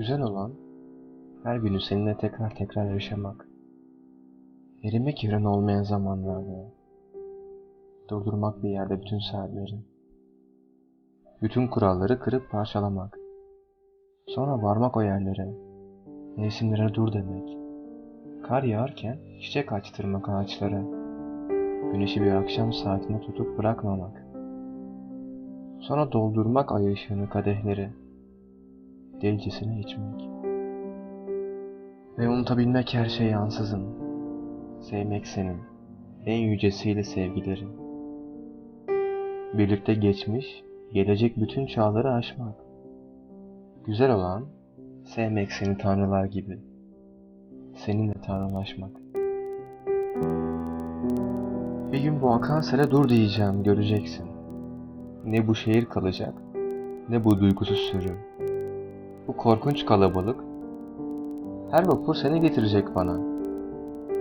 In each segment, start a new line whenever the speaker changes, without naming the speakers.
Güzel olan, her günü seninle tekrar tekrar yaşamak. Erimek yeren olmayan zamanlarda. Durdurmak bir yerde bütün saatleri. Bütün kuralları kırıp parçalamak. Sonra varmak o yerlere. Mevsimlere dur demek. Kar yağarken çiçek açtırmak ağaçlara. Güneşi bir akşam saatine tutup bırakmamak. Sonra doldurmak ay ışığını kadehleri. Delicesine içmek. Ve unutabilmek her şey ansızın. Sevmek senin. En yücesiyle sevgilerin. Birlikte geçmiş, gelecek bütün çağları aşmak. Güzel olan, sevmek seni tanrılar gibi. Seninle tanrılaşmak. Bir gün bu akan sele dur diyeceğim, göreceksin. Ne bu şehir kalacak, ne bu duygusuz sürü. Korkunç kalabalık, her vapur seni getirecek bana.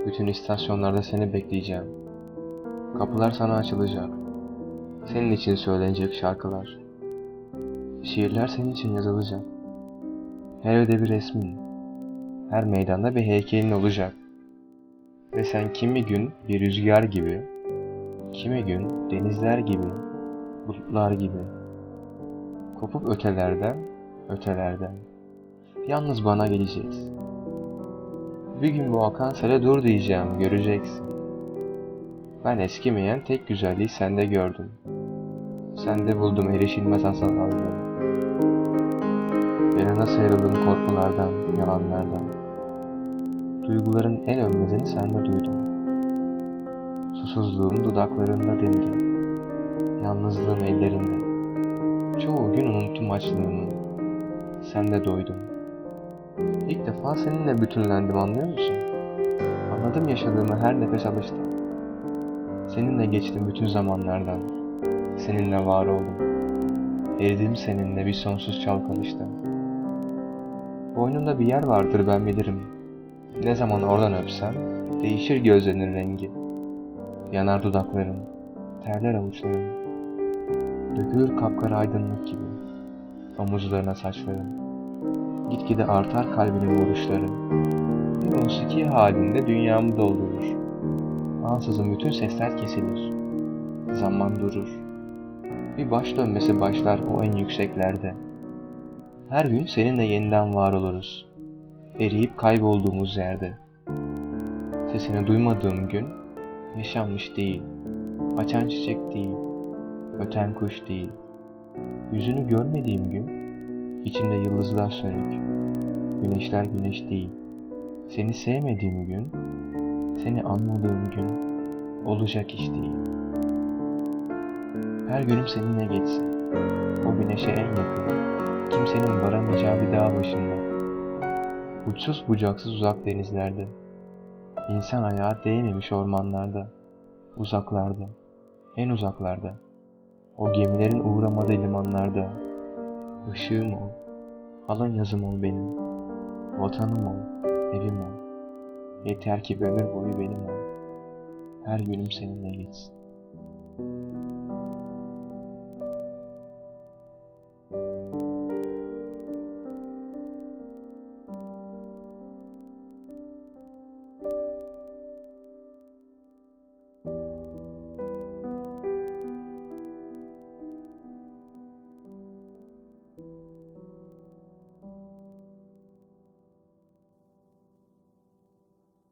Bütün istasyonlarda seni bekleyeceğim. Kapılar sana açılacak. Senin için söylenecek şarkılar. Şiirler senin için yazılacak. Her evde bir resmin, her meydanda bir heykelin olacak. Ve sen kimi gün bir rüzgar gibi, kimi gün denizler gibi, bulutlar gibi, kopup ötelerden, ötelerden, yalnız bana geleceksin. Bir gün bu akan sele dur diyeceğim, göreceksin. Ben eskimeyen tek güzelliği sende gördüm. Sende buldum erişilmez asal hazları. Yanına sıyrıldım korkulardan, yalanlardan. Duyguların en ölmezini sende duydum. Susuzluğum dudaklarında dindi. Yalnızlığım ellerinde. Çoğu gün unuttum açlığımı. Sende doydum. İlk defa seninle bütünlendim anlıyor musun? Anladım yaşadığımı her nefes alışta. Seninle geçtim bütün zamanlardan. Seninle var oldum. Eridim seninle bir sonsuz çalkanışta. Boynunda bir yer vardır ben bilirim. Ne zaman oradan öpsem değişir gözlerinin rengi. Yanar dudakların, terler avuçların. Dökülür kapkara aydınlık gibi. Omuzlarına saçların. Gitgide artar kalbinin vuruşları. Bir musiki halinde dünyamı doldurur. Ansızın bütün sesler kesilir. Zaman durur. Bir baş dönmesi başlar o en yükseklerde. Her gün seninle yeniden var oluruz. Eriyip kaybolduğumuz yerde. Sesini duymadığım gün yaşanmış değil. Açan çiçek değil. Öten kuş değil. Yüzünü görmediğim gün içimde yıldızlar sönük. Güneşler güneş değil. Seni sevmediğim gün, seni anmadığım gün olacak iş değil. Her günüm seninle geçsin. O güneşe en yakın, kimsenin varamayacağı bir dağ başında. Uçsuz bucaksız uzak denizlerde. İnsan ayağı değmemiş ormanlarda. Uzaklarda, en uzaklarda. O gemilerin uğramadığı limanlarda. Işığım ol, alın yazım ol benim. Vatanım ol, evim ol. Yeter ki ömür boyu benim ol. Her günüm seninle geçsin.